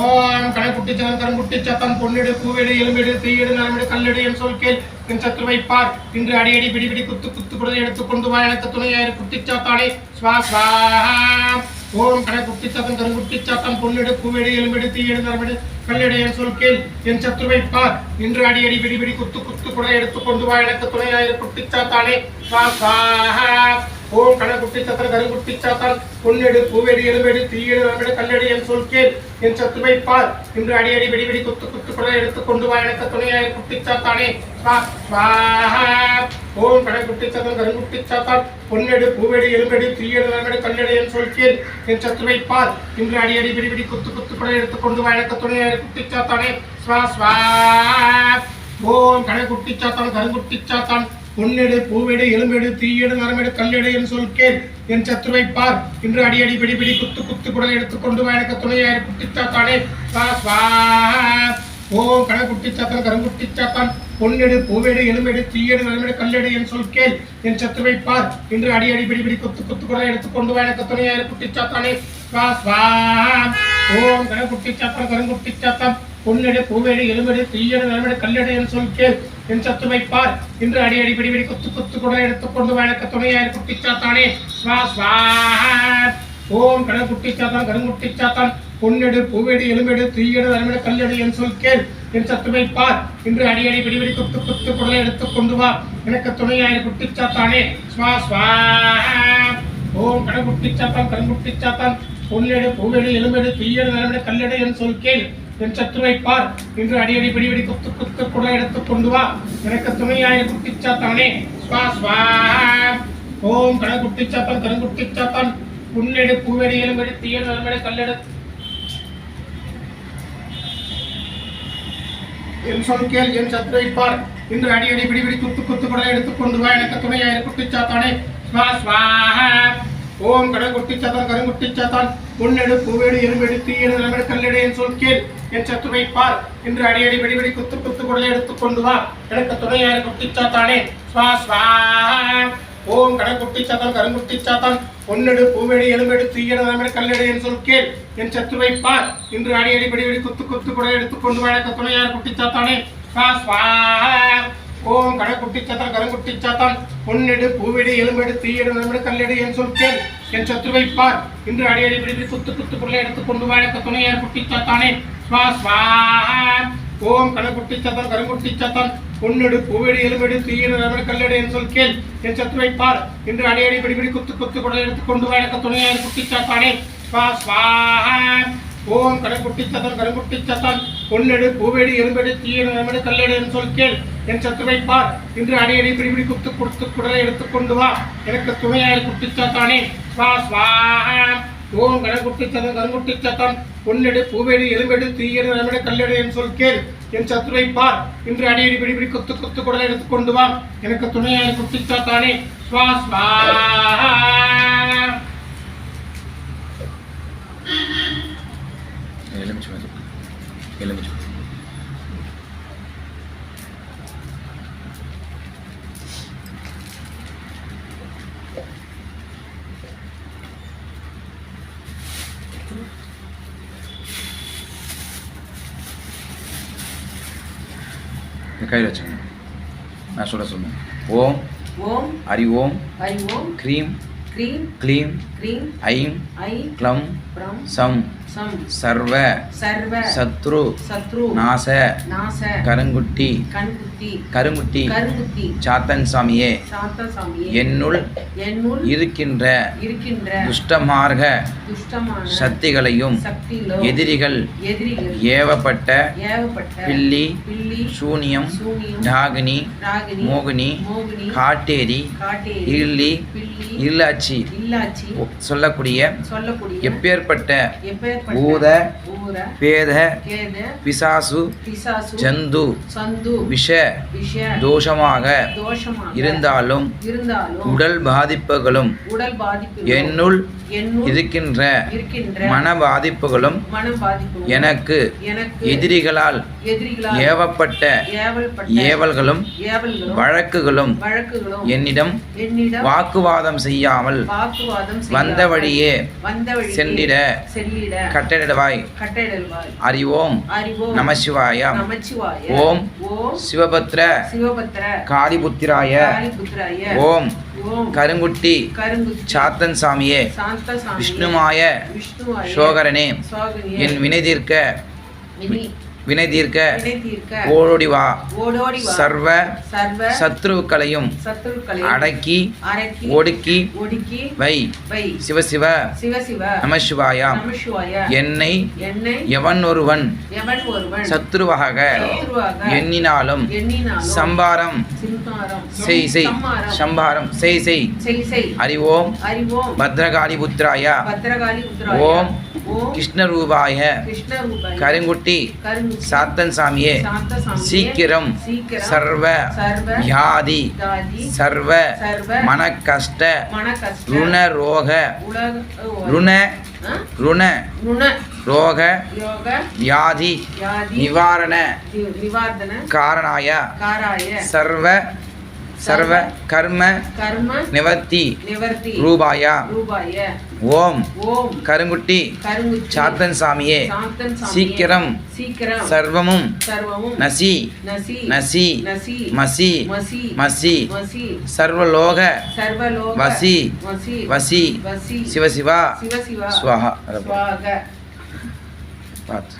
ஓம் கணக்குட்டிச்சவன் கருங்குட்டிச்சத்தன் பொன்னிடு பூவெடு எலும்பிடு தீயடு நலமிடு கல்லெடு என் சொல் கேள். என் சத்து வைப்பார். இன்று அடியடி பிடிபிடி குத்து குத்து குடலை எடுத்துக்கொண்டு வா எனக்கு துணையாயிரு குட்டிச்சாத்தானே ஸ்வா ஸ்வாஹா ஓம் கணக்குட்டிச்சத்தன் கருங்குட்டிச்சத்தன் பொன்னிடு பூவெடு எலும்பிடு தீயெடு நலமிடு கல்லெடு என் சொல் கேள். என் சத்து வைப்பார். இன்று அடியடி பிடி பிடி குத்து குத்து குடலை எடுத்துக்கொண்டு வா எனக்கு துணையாயிரு குட்டிச்சாத்தானே ஸ்வா ஸ்வாஹா ஓம் கணக்குட்டி சத்திர கருங்குட்டி சாத்தான் பொன்னெடு பூவெடு எலும்பெடு தீயெடு நலமெடு கல்லெடு என் சொல் கேள் என் சத்து வைப்பார் இன்று அடியடி வெடி வெடி குத்து குத்து குடலை எடுத்து கொண்டு வா எனக்கு துணையாய் குட்டி சாத்தானே. ஓம் கணக்குட்டி சத்திர கருங்குட்டி சாத்தான் பொன்னெடு பூவெடு எலும்பெடு தீயெடு நலமெடு கல்லெடு என் சொல் கேள் என் சத்து வைப்பார் இன்று அடியடி வெடி வெடி குத்து குத்து குடலை எடுத்து கொண்டு வா எனக்கு துணையாய் குட்டி சாத்தானே. ஸ்வா ஸ்வா ஓம் கணக்குட்டி சாத்தான் கருங்குட்டி சாத்தான் பொன்னெடு பூவெடு எலும்பெடு தீயெடு மரமெடு கல்லெடு என்று சொல் கேள். என் சத்துருவை பார். இன்று அடியடி பிடி பிடி குத்து குத்து குடல் எடுத்துக்கொண்டு வா எனக்கு துணையாயிரு. குட்டிச்சாத்தானே. வா வா. ஓம் கட சாத்தான் கருங்குட்டிச்சாத்தான். பொன்னெடு பூவெடு எலும்பெடு தீயெடு மரமெடு கல்லெடு என் சொல் கேள். என் சத்துருவை பார். இன்று அடியடி பிடி பிடி குத்து குத்து குடல் எடுத்துக்கொண்டு வா எனக்கு துணையாயிரு. குட்டிச்சாத்தானே. வா வா. ஓம் கட சாத்தான் கருங்குட்டிச்சாத்தான். பொன்னெடு பூவேடு எலும்பெடு தீயடு நலமெடு கல்லெடு என் சொல் கேள். என் சத்து வைப்பார் இன்று அடி அடி பிடி பிடி குத்து குத்து கூட எடுத்துக்கொண்டு வழக்க துணையார் குட்டிச்சாத்தானே. ஸ்வா ஸ்வாஹா ஓம் கடல் குட்டிச்சாத்தான் கருங்குட்டிச்சாத்தான் பொன்னெடு பூவெடு எலும்பெடு தீயெடு நலமெடு கல்லெடு என் சொல் கேள். என் சத்து வைப்பார் இன்று அடி அடி பிடி பிடி குத்து குத்து குடலை எடுத்துக்கொண்டு வா. எனக்கு துணையார் குட்டிச்சாத்தானே. ஸ்வா ஸ்வாஹா ஓம் கடல் குட்டிச்சாத்தான் கருங்குட்டிச்சாத்தான் பொன்னெடு பூவெடு எலும்பெடு தீயெடு நலமெடு கல்லெடு என் சொல் கேள். என் சத்துருவை பார். இன்று அடியடி பிடி குத்து குத்து குடை எடுத்து கொண்டு வா. எனக்கு துணையாய குட்டிச்சாத்தானே. ஸ்வா ஸ்வா. ஓம் கண குட்டிச்சாத்தான் கருங்குட்டிச்சாத்தான் புன்னெடு பூவெடி எலும்பெடு தீயல் நலமெடு கல்லெடு என் சொல் கேள் என் சத்து வைப்பார் இன்று அடியடி பிடிபிடி குத்து குத்து குடலை எடுத்துக் கொண்டு வா. எனக்கு துணையாயிரு குட்டிச்சாத்தானே. ஸ்வா ஸ்வா. ஓம் கடல் குட்டிச்சாத்தான் கருங்குட்டிச்சாத்தான் முன்னெடு பூவேடு எலும்பெடு தீயடு நிலமெடு கல்லெடு என் சொல் கேள். என் சத்து வைப்பார் இன்று அடியடி வெடிவெடி குத்து குத்து குடலை எடுத்துக் கொண்டு வா. எனக்கு துணையாயிரு குட்டிச்சாத்தானே ஸ்வா ஸ்வா. ஓம் கடல் குட்டிச்சாத்தான் கருங்குட்டிச்சாத்தான் பொன்னெடு பூவெடி எலும்பெடு தீயடு நிலமெடு கல்லெடு என் சொல் கேள். என் சத்து வைப்பார் இன்று அடியடி வெடிவெடி குத்து குத்து குடலை எடுத்துக் கொண்டு வா. எனக்கு துணையாயிரு குட்டிச்சாத்தானே ஸ்வா. ஸ்வாஹா ஓம் கருங்குட்டி கருங்குட்டிச்சாத்தான் பொன்னெடு பூவெடு எலும்பெடு தீயெடு நலமெடு கல்லெடு என் சொல் கேள். என் சத்து வைப்பார். இன்று அடியடி பிடித்து குத்து குத்து பொருளை எடுத்து கொண்டு வாழக்க துணையார் குட்டிச்சாத்தானே ஸ்வா ஸ்வாஹா. ஓம் கடக்குட்டிச்சாத்தான் கருங்குட்டிச்சாத்தான் பொன்னெடு பூவெடு எலும்பெடு தீயெடு நலமெடு கல்லெடு என் சொல் கேள். என் சத்து வைப்பார். இன்று அடியடி பிடிபிடி குத்து குத்து பொருளை எடுத்து கொண்டு வாழக்க துணையார் குட்டிச்சாத்தானே ஸ்வா ஸ்வாஹா. ஓம் கடற்குட்டிச்சத்தன் கருங்குட்டிச்சத்தன் பொன்னெடு பூவெடு எலும்பெடு தீயடு நலமெடு கல்லெடு என் சொல் கேள். என் சத்து வைப்பார். இன்று அடியடி பிடிபிடி குத்து கொடுத்து குடலை எடுத்துக் கொண்டு வா. எனக்கு துணையாய் குட்டிச்சாத்தானே ஸ்வா ஸ்வாஹா ஓம் கடற்குட்டிச்சத்தன் கருங்குட்டிச்சத்தன் பொன்னெடு பூவெடு எலும்பெடு தீயடு நலமெடு கல்லெடு என் சொல் கேள். என் சத்து வைப்பார். இன்று அடியடி பிடிபிடி குத்து குத்து குடலை எடுத்துக் கொண்டு வா. எனக்கு துணையாய் குட்டிச்சாத்தானே ஸ்வா ஸ்வாஹா எலுமிச்சு எலுமிச்சு கையில் வச்சுக்கணும் நான் சொல்ல சொல்லுவேன் ஓம். ஓம். ஹரி ஓம். ஐ ஓம். க்ரீம். க்ரீம். க்ளீம். க்ரீம். ஐம். ஐ க்ளம். சம். சர்வ சர்வ சத்ரு சத்ரு நாச நாச கருங்குட்டி கண்குத்தி கருங்குட்டி கருங்குத்தி சாத்தன் சாமியே சாத்த சாமியே என்னுள் என்னுள் இருக்கின்ற இருக்கின்ற துஷ்டமார்க துஷ்டமான சக்திகளையும் எதிரிகள் எதிரிகள் ஏவப்பட்ட ஏவப்பட்ட பில்லி பில்லி சூனியம் சூனியம் நாகினி ராகினி மோகினி மோகினி காட்டேரி காட்டேரி இருளி பில்லி இல்லாச்சி இல்லாச்சி சொல்லக்கூடிய சொல்லக்கூடிய எப்பேற்பட்ட எப்பேற்பட்ட பூத பேத பிசாசு ஜந்து சந்து விஷ தோஷமாக இருந்தாலும் உடல் பாதிப்புகளும் என்னுள் இருக்கின்ற மன பாதிப்புகளும் எனக்கு எதிரிகளால் ஏவப்பட்ட ஏவல்களும் வழக்குகளும் என்னிடம் வாக்குவாதம் செய்யாமல் வந்த வழியே சென்றிட கட்டளிடுவாய் அறிவோம். நமச்சிவாய. ஓம். சிவபத்ர. சிவபத்ர. காளிபுத்திராய. ஓம். கருங்குட்டி சாத்தன் சாமியே விஷ்ணுமாய சோகரனே என் வினை தீர்க்க வினி தீர்க்க. ஓடோடி வா. சர்வ சர்வ சத்ருக்களையும் அடக்கி ஒடுக்கி வை. வை. சிவசிவ சிவ சிவ நமசிவாயாம் நமசிவாய. என்னை என்னை எவன் ஒருவன் சத்ருவாக எண்ணினாலும் சம்பாரம் செய் செய். சம்பாரம் செய் செய். அறிவோம். பத்ரகாளி புத்திராய. ஓம். கிருஷ்ணரூபாய கிருஷ்ண ரூபாய கருங்குட்டி சாத்தன் சாமியே சீக்கிரம் சர்வ வியாதி சர்வ மன கஷ்ட ருண ரோக ருண? ருண ரோக வியாதி யாதி நிவாரண காரணாய சர்வ சர்வ கர்ம கர்ம நிவர்த்தி நிவர்த்தி ரூபாய ரூபாய ஓம். ஓம். கருங்குட்டி. சாத்தன் சாமியே. சீக்கிரம். சர்வமும். சர்வமும். நசி. நசி. மசி. மசி. சர்வலோக. சர்வலோக. வசி. வசி. வசி. வசி. சிவசிவா சிவ. சிவா ஸ்வாஹா ஸ்வாக பார்த்து